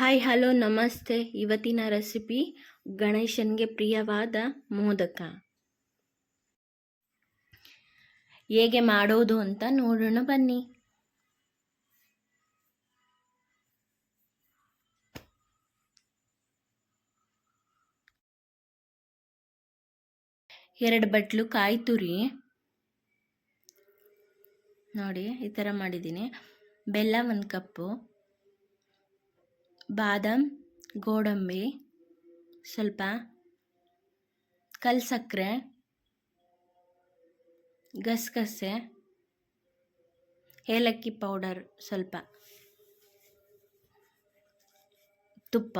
Hi, hello, ನಮಸ್ತೆ. ಇವತ್ತಿನ recipe ಗಣೇಶನಿಗೆ ಪ್ರಿಯವಾದ ಮೋದಕ. ಹೇಗೆ ಮಾಡೋದು ಅಂತ ನೋಡೋಣ ಬನ್ನಿ. ಎರಡು ಬಟ್ಲು ಕಾಯಿ ತುರಿ. ನೋಡಿ, ಈ ಥರ ಮಾಡಿದ್ದೀನಿ. ಬೆಲ್ಲ ಒಂದು ಕಪ್ಪು. ಬಾದಾಮ್, ಗೋಡಂಬಿ, ಸ್ವಲ್ಪ ಕಲ್ಸಕ್ಕರೆ, ಗಸಗಸೆ, ಏಲಕ್ಕಿ ಪೌಡರ್ ಸ್ವಲ್ಪ. ತುಪ್ಪ.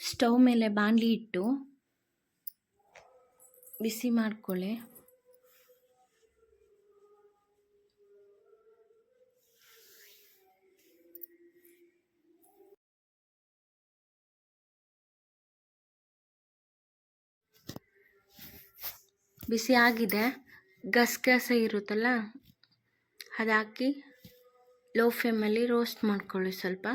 ಸ್ಟವ್ ಮೇಲೆ ಬಾಣಲಿ ಇಟ್ಟು ಬಿಸಿ ಮಾಡ್ಕೊಳ್ಳಿ. ಬಿಸಿ ಆಗಿದೆ. ಗಸಗಸೆ ಇರುತ್ತಲ್ಲ, ಅದಾಕಿ ಲೋ ಫ್ಲೇಮಲ್ಲಿ ರೋಸ್ಟ್ ಮಾಡ್ಕೊಳ್ಳಿ ಸ್ವಲ್ಪ.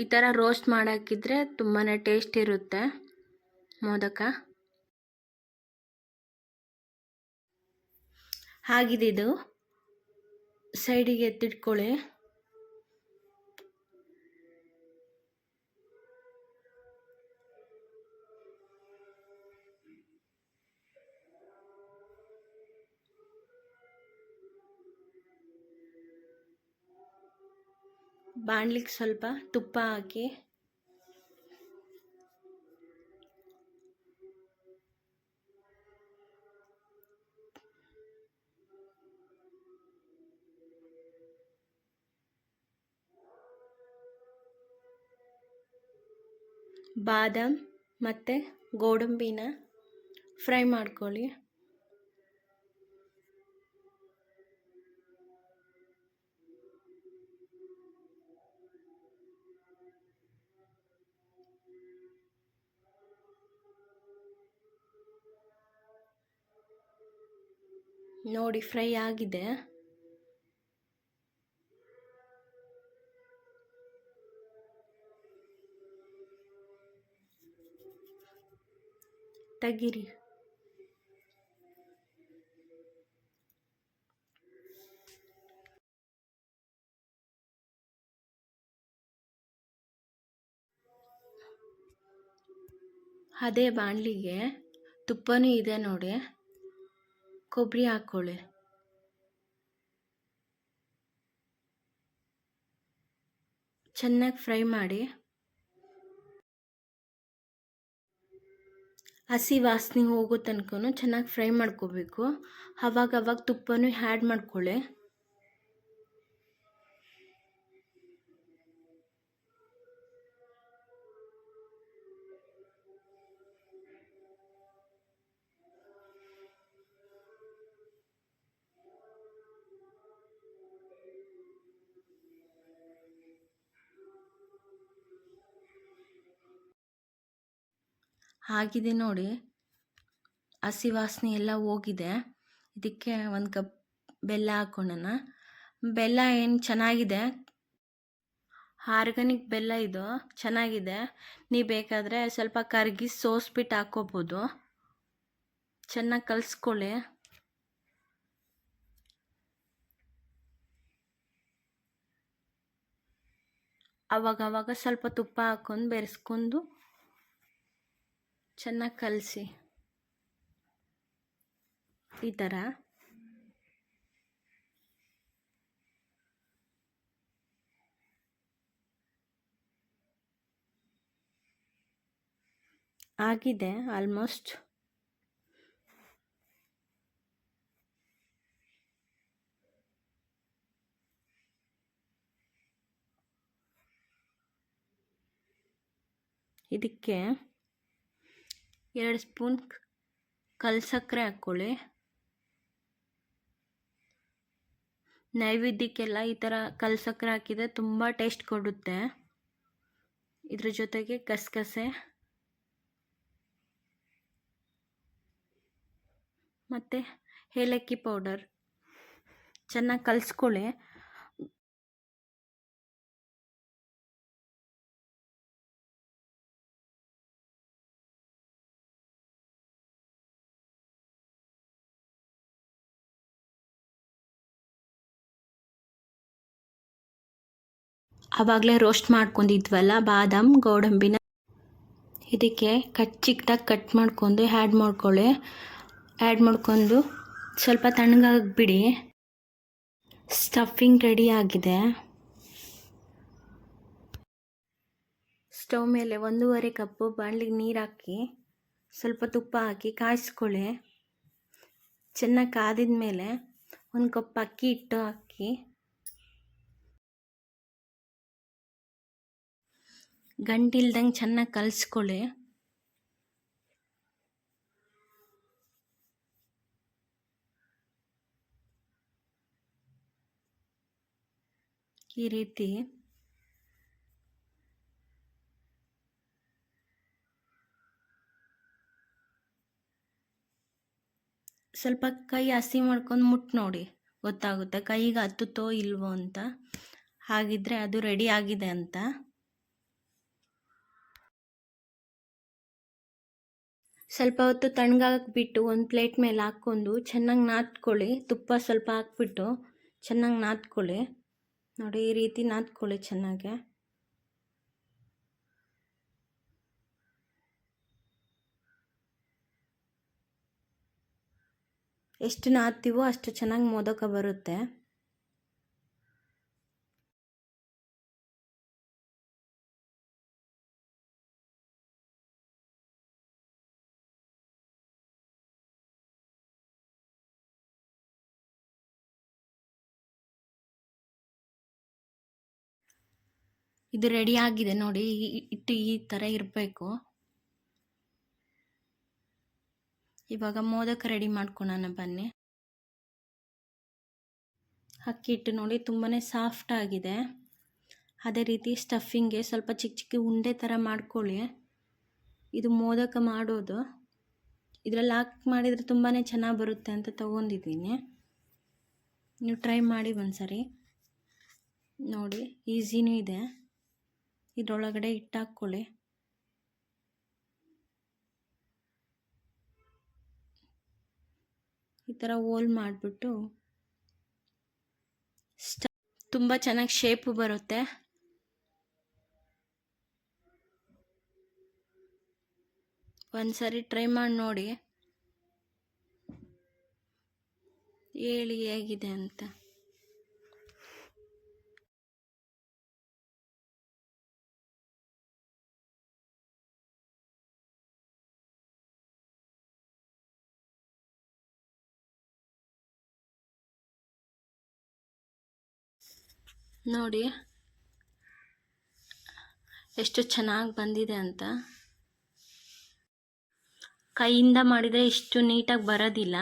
ಈ ಥರ ರೋಸ್ಟ್ ಮಾಡಾಕಿದ್ರೆ ತುಂಬಾ ಟೇಸ್ಟ್ ಇರುತ್ತೆ ಮೋದಕ. ಹಾಗಿದ್ದು ಸೈಡಿಗೆ ಎತ್ತಿಟ್ಕೊಳ್ಳಿ. ಬಾಣ್ಲಿಗೆ ಸ್ವಲ್ಪ ತುಪ್ಪ ಹಾಕಿ. ಬಾದಾಮ್ ಮತ್ತು ಗೋಡಂಬಿನ ಫ್ರೈ ಮಾಡ್ಕೊಳ್ಳಿ. ನೋಡಿ ಫ್ರೈ ಆಗಿದೆ. ತೆಗಿರಿ. ಅದೇ ಬಾಣಲಿಗೆ ತುಪ್ಪನೂ ಇದೆ ನೋಡಿ. ಕೊಬ್ಬರಿ ಹಾಕ್ಕೊಳ್ಳಿ ಚೆನ್ನಾಗಿ ಫ್ರೈ ಮಾಡಿ. ಹಸಿ ವಾಸನೆ ಹೋಗೋ ತನಕ ಚೆನ್ನಾಗಿ ಫ್ರೈ ಮಾಡ್ಕೋಬೇಕು. ಅವಾಗ ಅವಾಗ ತುಪ್ಪನೂ ಹ್ಯಾಡ್ ಮಾಡ್ಕೊಳ್ಳಿ. ಆಗಿದೆ ನೋಡಿ. ಹಸಿ ವಾಸನೆ ಎಲ್ಲ ಹೋಗಿದೆ. ಇದಕ್ಕೆ ಒಂದು ಕಪ್ ಬೆಲ್ಲ ಹಾಕ್ಕೊಳ್ಳೋಣ ಬೆಲ್ಲ ಏನು ಚೆನ್ನಾಗಿದೆ? ಆರ್ಗಾನಿಕ್ ಬೆಲ್ಲ ಇದು. ಚೆನ್ನಾಗಿದೆ. ನೀವು ಬೇಕಾದರೆ ಸ್ವಲ್ಪ ಕರಗಿ ಸೋಸ್ಬಿಟ್ಟು ಹಾಕ್ಕೋಬೋದು ಚೆನ್ನಾಗಿ ಕಲಿಸ್ಕೊಳ್ಳಿ. ಅವಾಗ ಅವಾಗ ಸ್ವಲ್ಪ ತುಪ್ಪ ಹಾಕ್ಕೊಂಡು ಬೆರೆಸ್ಕೊಂಡು ಚೆನ್ನಾಗಿ ಕಲಸಿ. ಈ ಥರ ಆಗಿದೆ ಆಲ್ಮೋಸ್ಟ್ ಇದಕ್ಕೆ ಎರಡು ಸ್ಪೂನ್ ಕಲ್ಸಕ್ಕರೆ ಹಾಕ್ಕೊಳ್ಳಿ. ನೈವೇದ್ಯಕ್ಕೆಲ್ಲ ಈ ಥರ ಕಲ್ಸಕ್ಕರೆ ಹಾಕಿದರೆ ತುಂಬ ಟೇಸ್ಟ್ ಕೊಡುತ್ತೆ. ಇದ್ರ ಜೊತೆಗೆ ಗಸಗಸೆ. ಮತ್ತು ಏಲಕ್ಕಿ ಪೌಡರ್. ಚೆನ್ನಾಗಿ ಕಲಿಸ್ಕೊಳ್ಳಿ. ಆವಾಗಲೇ ರೋಸ್ಟ್ ಮಾಡ್ಕೊಂಡಿದ್ವಲ್ಲ ಬಾದಾಮ್ ಗೋಡಂಬಿನ. ಇದಕ್ಕೆ ಕಟ್ ಚಿಕ್ಕದಾಗಿ ಕಟ್ ಮಾಡ್ಕೊಂಡು ಆ್ಯಡ್ ಮಾಡ್ಕೊಳ್ಳಿ ಆ್ಯಡ್ ಮಾಡ್ಕೊಂಡು ಸ್ವಲ್ಪ ತಣ್ಣಗಾಗ್ಬಿಡಿ. ಸ್ಟಫಿಂಗ್ ರೆಡಿ ಆಗಿದೆ. ಸ್ಟವ್ ಮೇಲೆ ಒಂದೂವರೆ ಕಪ್ಪು ಬಾಣಲಿಗೆ ನೀರು ಹಾಕಿ, ಸ್ವಲ್ಪ ತುಪ್ಪ ಹಾಕಿ ಕಾಯಿಸ್ಕೊಳ್ಳಿ ಚೆನ್ನಾಗಿ ಕಾದಿದ ಮೇಲೆ ಒಂದು ಕಪ್ ಅಕ್ಕಿ ಹಿಟ್ಟು ಹಾಕಿ ಗಂಟಿಲ್ದಂಗೆ ಚೆನ್ನಾಗಿ ಕಲಿಸ್ಕೊಳ್ಳಿ ಈ ರೀತಿ. ಸ್ವಲ್ಪ ಕೈ ಹಸಿ ಮಾಡ್ಕೊಂಡು ಮುಟ್ಟು ನೋಡಿ. ಗೊತ್ತಾಗುತ್ತೆ ಕೈಗೆ ಹತ್ತುತ್ತೋ ಇಲ್ವೋ ಅಂತ. ಹಾಗಿದ್ರೆ ಅದು ರೆಡಿ ಆಗಿದೆ ಅಂತ. ಸ್ವಲ್ಪ ಹೊತ್ತು ತಣ್ಣಗಾಗಕ್ಕೆ ಬಿಟ್ಟು ಒಂದು ಪ್ಲೇಟ್ ಮೇಲೆ ಹಾಕ್ಕೊಂಡು ಚೆನ್ನಾಗಿ ನಾದ್ಕೊಳ್ಳಿ. ತುಪ್ಪ ಸ್ವಲ್ಪ ಹಾಕ್ಬಿಟ್ಟು ಚೆನ್ನಾಗಿ ನಾದ್ಕೊಳ್ಳಿ. ನೋಡಿ, ಈ ರೀತಿ ನಾದ್ಕೊಳ್ಳಿ ಚೆನ್ನಾಗೆ. ಎಷ್ಟು ನಾದ್ತೀವೋ ಅಷ್ಟು ಚೆನ್ನಾಗಿ ಮೋದಕ ಬರುತ್ತೆ. ಇದು ರೆಡಿ ಆಗಿದೆ ನೋಡಿ ಹಿಟ್ಟು ಈ ಥರ ಇರಬೇಕು. ಇವಾಗ ಮೋದಕ ರೆಡಿ ಮಾಡ್ಕೊಳೋಣ ಬನ್ನಿ. ಅಕ್ಕಿ ಹಿಟ್ಟು ನೋಡಿ ತುಂಬಾ ಸಾಫ್ಟ್ ಆಗಿದೆ. ಅದೇ ರೀತಿ ಸ್ಟಫಿಂಗ್ಗೆ ಸ್ವಲ್ಪ ಚಿಕ್ಕ ಚಿಕ್ಕ ಉಂಡೆ ಥರ ಮಾಡ್ಕೊಳ್ಳಿ. ಇದು ಮೋದಕ ಮಾಡೋದು. ಇದರಲ್ಲಿ ಹಾಕಿ ಮಾಡಿದರೆ ತುಂಬಾ ಚೆನ್ನಾಗಿ ಬರುತ್ತೆ ಅಂತ ತೊಗೊಂಡಿದ್ದೀನಿ. ನೀವು ಟ್ರೈ ಮಾಡಿ ಒಂದು ನೋಡಿ, ಈಸಿನೂ ಇದೆ. ಇದರೊಳಗಡೆ ಹಿಟ್ಟು ಹಾಕ್ಕೊಳ್ಳಿ ಈ ಥರ ಹೋಲ್ ಮಾಡಿಬಿಟ್ಟು ಸ್ಟ, ತುಂಬ ಚೆನ್ನಾಗಿ ಶೇಪು ಬರುತ್ತೆ. ಒಂದ್ಸರಿ ಟ್ರೈ ಮಾಡಿ ನೋಡಿ. ಹೇಳಿ ಹೇಗಿದೆ ಅಂತ. ನೋಡಿ. ಎಷ್ಟು ಚೆನ್ನಾಗಿ ಬಂದಿದೆ ಅಂತ. ಕೈಯಿಂದ ಮಾಡಿದರೆ ಇಷ್ಟು ನೀಟಾಗಿ ಬರೋದಿಲ್ಲ.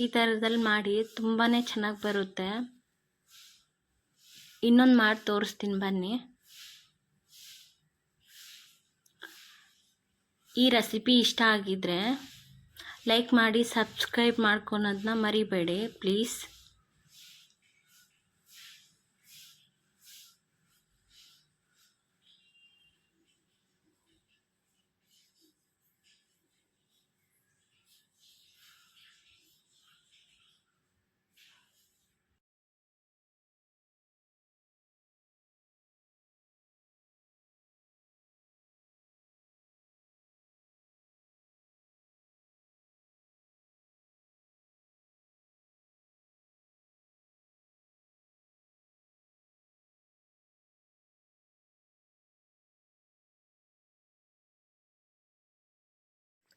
ಈ ಥರದಲ್ಲಿ ಮಾಡಿ ತುಂಬಾ ಚೆನ್ನಾಗಿ ಬರುತ್ತೆ. ಇನ್ನೊಂದು ಮಾಡಿ ತೋರಿಸ್ತೀನಿ ಬನ್ನಿ. ಈ ರೆಸಿಪಿ ಇಷ್ಟ ಆಗಿದ್ರೆ ಲೈಕ್ ಮಾಡಿ, ಸಬ್ಸ್ಕ್ರೈಬ್ ಮಾಡ್ಕೊಳೋದನ್ನ ಮರಿಬೇಡಿ, ಪ್ಲೀಸ್.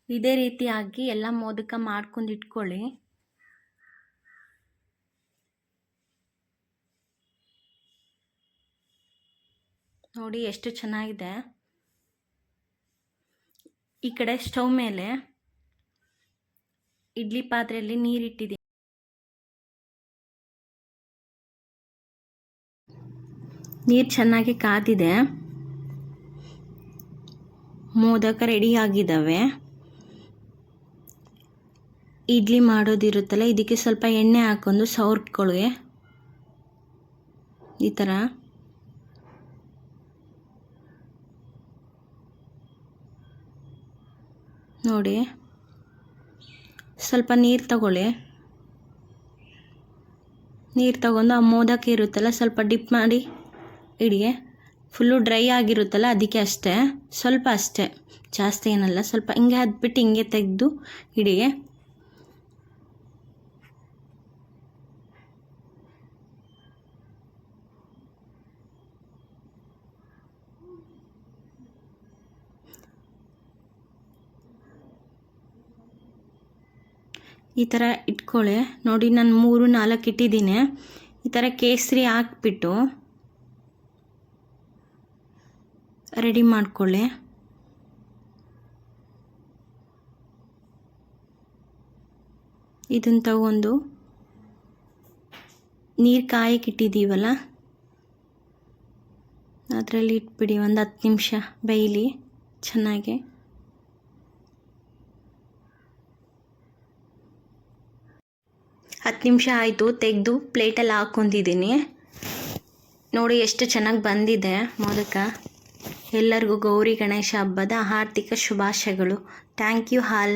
ಇದೇ ರೀತಿಯಾಗಿ ಎಲ್ಲ ಮೋದಕ ಮಾಡ್ಕೊಂಡು ಇಟ್ಕೊಳ್ಳಿ. ನೋಡಿ ಎಷ್ಟು ಚೆನ್ನಾಗಿದೆ. ಈ ಕಡೆ ಸ್ಟವ್ ಮೇಲೆ ಇಡ್ಲಿ ಪಾತ್ರೆಯಲ್ಲಿ ನೀರಿಟ್ಟಿದೆ ನೀರು ಚೆನ್ನಾಗಿ ಕಾದಿದೆ. ಮೋದಕ ರೆಡಿ ಆಗಿದ್ದಾವೆ. ಇಡ್ಲಿ ಮಾಡೋದಿರುತ್ತಲ್ಲ ಇದಕ್ಕೆ ಸ್ವಲ್ಪ ಎಣ್ಣೆ ಹಾಕೊಂಡು ಸವರ್ಕೊಳ್ಳಿ ಈ ಥರ ನೋಡಿ, ಸ್ವಲ್ಪ ನೀರು ತಗೊಳ್ಳಿ. ನೀರು ತಗೊಂಡು ಆ ಮೋದಕ್ಕೆ ಇರುತ್ತಲ್ಲ, ಸ್ವಲ್ಪ ಡಿಪ್ ಮಾಡಿ ಇಡಿ. ಫುಲ್ಲು ಡ್ರೈ ಆಗಿರುತ್ತಲ್ಲ, ಅದಕ್ಕೆ ಅಷ್ಟೇ. ಸ್ವಲ್ಪ ಅಷ್ಟೇ. ಜಾಸ್ತಿ ಏನಲ್ಲ, ಸ್ವಲ್ಪ ಹಿಂಗೆ ಹದ್ಬಿಟ್ಟು ಹಿಂಗೆ ತೆಗೆದು ಇಡಿ. ಈ ಥರ ಇಟ್ಕೊಳ್ಳಿ ನೋಡಿ, ನಾನು ಮೂರು, ನಾಲ್ಕು ಇಟ್ಟಿದ್ದೀನಿ. ಈ ಥರ ಕೇಸರಿ ಹಾಕ್ಬಿಟ್ಟು ರೆಡಿ ಮಾಡ್ಕೊಳ್ಳಿ ಇದನ್ನು ತಗೊಂಡು ನೀರು ಕಾಯಕ್ಕೆ ಇಟ್ಟಿದ್ದೀವಲ್ಲ? ಅದರಲ್ಲಿ ಇಟ್ಬಿಡಿ, ಒಂದು ಹತ್ತು ನಿಮಿಷ, ಬೇಯಲಿ, ಚೆನ್ನಾಗಿ. ಹತ್ತು ನಿಮಿಷ ಆಯಿತು ತೆಗೆದು ಪ್ಲೇಟಲ್ಲಿ ಹಾಕ್ಕೊಂಡಿದ್ದೀನಿ. ನೋಡಿ ಎಷ್ಟು ಚೆನ್ನಾಗಿ ಬಂದಿದೆ ಮೋದಕ. ಎಲ್ಲರಿಗೂ ಗೌರಿ ಗಣೇಶ ಹಬ್ಬದ ಆರ್ಥಿಕ ಶುಭಾಶಯಗಳು. Thank you all.